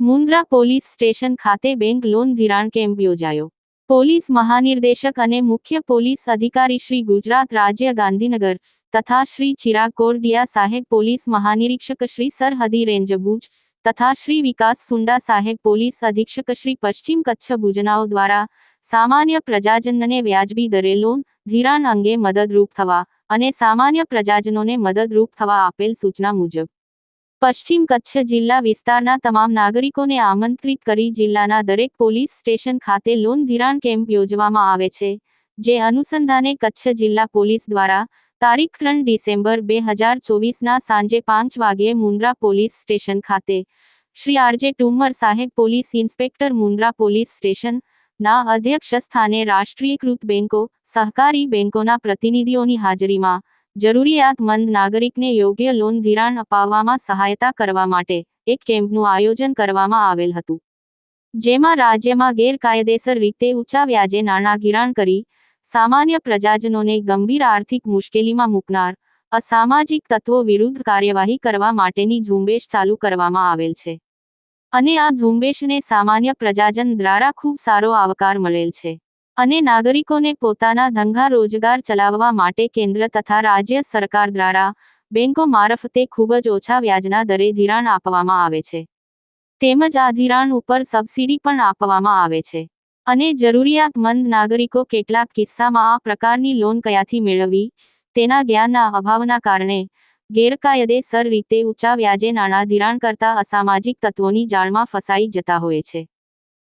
Mundra police station ખાતે bank loan ધિરાણ camp યોજાયો. પોલીસ મહાનિર્દેશક અને મુખ્ય પોલીસ અધિકારી શ્રી ગુજરાત રાજ્ય ગાંધીનગર તથા શ્રી ચિરાગ કોરડિયા સાહેબ પોલીસ મહાનિરીક્ષક શ્રી સરહદી રેન્જ ભુજ તથા શ્રી વિકાસ સુંડા સાહેબ પોલીસ અધિક્ષક શ્રી પશ્ચિમ કચ્છ ભુજનાઓ દ્વારા સામાન્ય પ્રજાજનને વ્યાજબી દરે લોન, ધિરાણ અંગે મદદરૂપ થવા અને સામાન્ય પ્રજાજનોને મદદરૂપ થવા આપેલ સૂચના મુજબ. પશ્ચિમ કચ્છ જિલ્લા વિસ્તારના તમામ નાગરિકોને આમંત્રિત કરી જિલ્લાના દરેક પોલીસ સ્ટેશન ખાતે લોન ધિરાણ કેમ્પ યોજવામાં આવે છે, જે અનુસંધાને કચ્છ જિલ્લા પોલીસ દ્વારા તારીખ ત્રણ ડિસેમ્બર બે હજાર ચોવીસના સાંજે પાંચ વાગ્યે મુન્દ્રા પોલીસ સ્ટેશન ખાતે. શ્રી આરજે ટુમર સાહેબ police inspector Mundra police station ના અધ્યક્ષ સ્થાને રાષ્ટ્રીયકૃત બેંકો, સહકારી બેંકોના પ્રતિનિધિઓની હાજરીમાં જરૂરિયાતમંદ નાગરિકને યોગ્ય લોન ધિરાણ અપાવવામાં સહાયતા કરવા માટે એક કેમ્પનું આયોજન કરવામાં આવેલ હતું. જેમાં રાજ્યમાં ગેરકાયદેસર રીતે ઊંચા વ્યાજે નાણાં ધિરાણ કરી સામાન્ય પ્રજાજનોને ગંભીર આર્થિક મુશ્કેલીમાં મૂકનાર અસામાજિક તત્વો વિરુદ્ધ કાર્યવાહી કરવા માટેની ઝુંબેશ ચાલુ કરવામાં આવેલ છે. અને આ ઝુંબેશને સામાન્ય પ્રજાજન દ્વારા ખૂબ સારો આવકાર મળેલ છે. અને નાગરિકોને પોતાના ધંધા રોજગાર ચલાવવા માટે કેન્દ્ર તથા રાજ્ય સરકાર દ્વારા બેંકો મારફતે ખૂબ જ ઓછા વ્યાજના દરે ધિરાણ આપવામાં આવે છે. તેમજ આ ધિરાણ ઉપર સબસિડી પણ આપવામાં આવે છે. અને જરૂરિયાતમંદ નાગરિકો કેટલાક કિસ્સામાં આ પ્રકારની લોન કયાથી મેળવવી, તેના જ્ઞાનના અભાવના કારણે ગેરકાયદેસર રીતે ઊંચા વ્યાજે નાણાં ધિરાણ કરતા અસામાજિક તત્વોની જાળમાં ફસાઈ જતા હોય છે.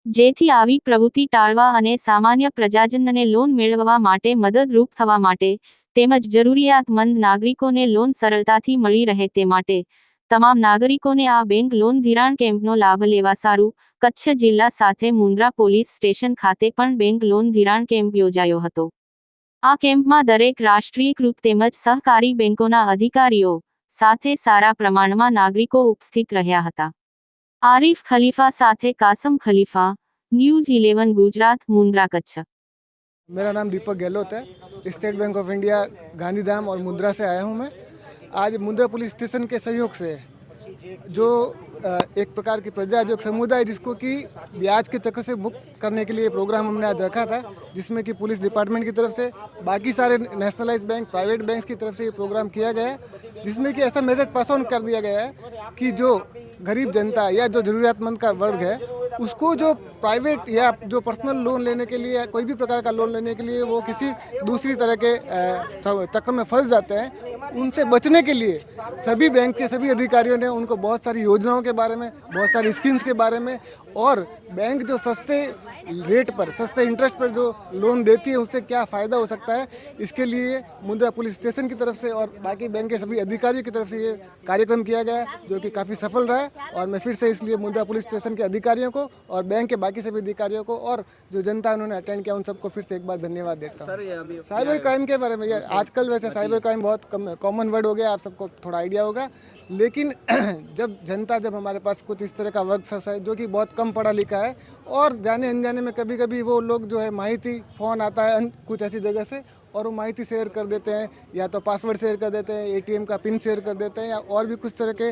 જેથી આવી પ્રવૃત્તિ ટાળવા અને સામાન્ય પ્રજાજનને લોન મેળવવા માટે મદદરૂપ થવા માટે તેમજ જરૂરિયાતમંદ નાગરિકોને લોન સરળતાથી મળી રહે તે માટે તમામ નાગરિકોને આ બેંક લોન ધિરાણ કેમ્પનો લાભ લેવા સારું કચ્છ જિલ્લા સાથે મુન્દ્રા પોલીસ સ્ટેશન ખાતે પણ બેંક લોન ધિરાણ કેમ્પ યોજાયો હતો. આ કેમ્પમાં દરેક રાષ્ટ્રીયકૃત તેમજ સહકારી બેંકોના અધિકારીઓ સાથે સારા પ્રમાણમાં નાગરિકો ઉપસ્થિત રહ્યા હતા આરિફ ખલીફા સાથે કાસમ ખલીફા न्यूज इलेवन गुजरात मुंद्रा कच्छ मेरा नाम दीपक गहलोत है state bank of India Gandhidham और मुद्रा से आया हूँ मैं आज मुद्रा पुलिस स्टेशन के सहयोग से जो एक प्रकार की प्रजा, जो एक समुदाय जिसको कि ब्याज के चक्कर से मुक्त करने के लिए प्रोग्राम हमने आज रखा था, जिसमें कि पुलिस डिपार्टमेंट की तरफ़ से, बाकी सारे नेशनलाइज बैंक प्राइवेट बैंक की तरफ़ से ये प्रोग्राम किया गया है, जिसमें कि ऐसा मैसेज पास ऑन कर दिया गया है कि जो गरीब जनता या जो ज़रूरियातमंद का वर्ग है, उसको जो प्राइवेट या जो पर्सनल लोन लेने के लिए कोई भी प्रकार का लोन लेने के लिए वो किसी दूसरी तरह के चक्कर में फंस जाते हैं उनसे बचने के लिए सभी बैंक के सभी अधिकारियों ने उनको बहुत सारी योजनाओं के बारे में बहुत सारी स्कीम्स के बारे में और बैंक जो सस्ते रेट पर सस्ते इंटरेस्ट पर जो लोन देती है उससे क्या फ़ायदा हो सकता है? इसके लिए मुद्रा पुलिस स्टेशन की तरफ़ से और बाकी बैंक के सभी अधिकारियों की तरफ़ से ये कार्यक्रम किया गया है जो कि काफ़ी सफल रहा है और मैं फिर से इसलिए मुद्रा पुलिस स्टेशन के अधिकारियों को और बैंक के बाकी सभी अधिकारियों को और जो जनता उन्होंने अटेंड किया उन सबको फिर से एक बार धन्यवाद देता हूँ। साइबर क्राइम के बारे में यार आजकल वैसे साइबर क्राइम बहुत कॉमन वर्ड हो गया, आप सबको थोड़ा आइडिया होगा। लेकिन जब जनता, जब हमारे पास कुछ इस तरह का वर्ग है जो कि बहुत कम पढ़ा लिखा है, और जाने अनजाने में कभी कभी वो लोग जो है माहिती फ़ोन आता है कुछ ऐसी जगह से, और वो माहिती शेयर कर देते हैं, या तो पासवर्ड शेयर कर देते हैं एटीएम का पिन शेयर कर देते हैं, या और भी कुछ तरह के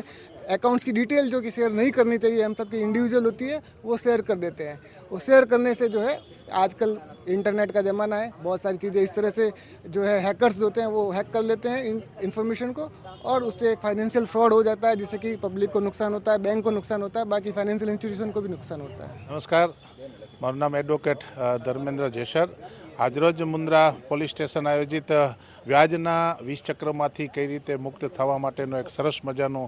अकाउंट्स की डिटेल जो कि शेयर नहीं करनी चाहिए, हम सबकी इंडिविजुअल होती है, वो शेयर कर देते हैं। वो शेयर करने से जो है आजकल इंटरनेट का ज़माना है बहुत सारी चीज़ें इस तरह से जो है हैकर्स होते हैं वो हैक कर लेते हैं इन इन्फॉर्मेशन को और उससे एक फाइनेंशियल फ्रॉड हो जाता है जिससे कि पब्लिक को नुकसान होता है बैंक को नुकसान होता है बाकी फाइनेंशियल इंस्टीट्यूशन को भी नुकसान होता है નમસ્કાર મારું નામ એડવોકેટ અ, ધર્મેન્દ્ર જેસર આજરોજ મુન્દ્રા પોલીસ સ્ટેશન આયોજિત અ, વ્યાજના વીસ ચક્રમાંથી કઈ રીતે મુક્ત થવા માટેનો એક સરસ મજાનો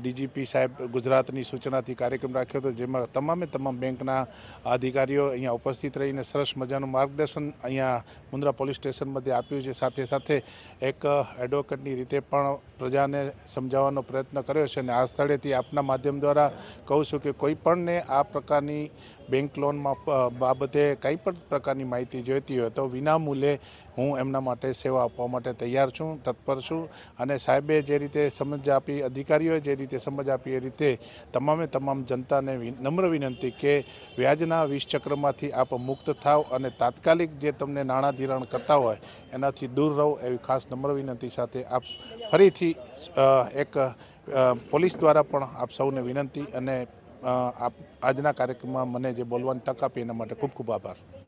ડીજીપી સાહેબ ગુજરાતની સૂચનાથી કાર્યક્રમ રાખ્યો હતો, જેમાં તમામે તમામ બેંકના અધિકારીઓ અહીંયા ઉપસ્થિત રહીને સરસ મજાનું માર્ગદર્શન અહીંયા મુન્દ્રા પોલીસ સ્ટેશનમાંથી આપ્યું છે. સાથે સાથે એક એડવોકેટની રીતે પણ પ્રજાને સમજાવવાનો પ્રયત્ન કર્યો છે અને આ સ્થળેથી આપના માધ્યમ દ્વારા કહું છું કે કોઈપણને આ પ્રકારની બેંક લોનમાં બાબતે કંઈ પણ પ્રકારની માહિતી જોઈતી હોય તો વિનામૂલ્યે હું એમના માટે સેવા આપવા માટે તૈયાર છું, તત્પર છું અને સાહેબે જે રીતે સમજ આપી, અધિકારીઓએ જે રીતે સમજ આપી એ રીતે તમામે તમામ જનતાને નમ્ર વિનંતી કે વ્યાજના વીસ ચક્રમાંથી આપ મુક્ત થાવ અને તાત્કાલિક જે તમને નાણાં ધિરાણ કરતા હોય એનાથી દૂર રહો એવી ખાસ નમ્ર વિનંતી સાથે આપ ફરીથી એક પોલીસ દ્વારા પણ આપ સૌને વિનંતી અને આપ આજના કાર્યક્રમમાં મને જે બોલવાની તક આપી એના માટે ખૂબ ખૂબ આભાર.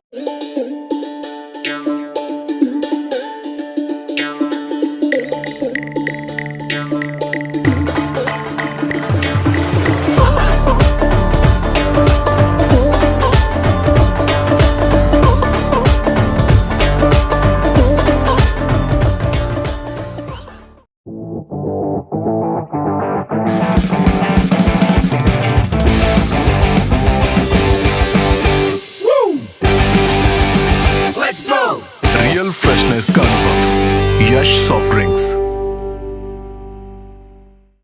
soft drinks.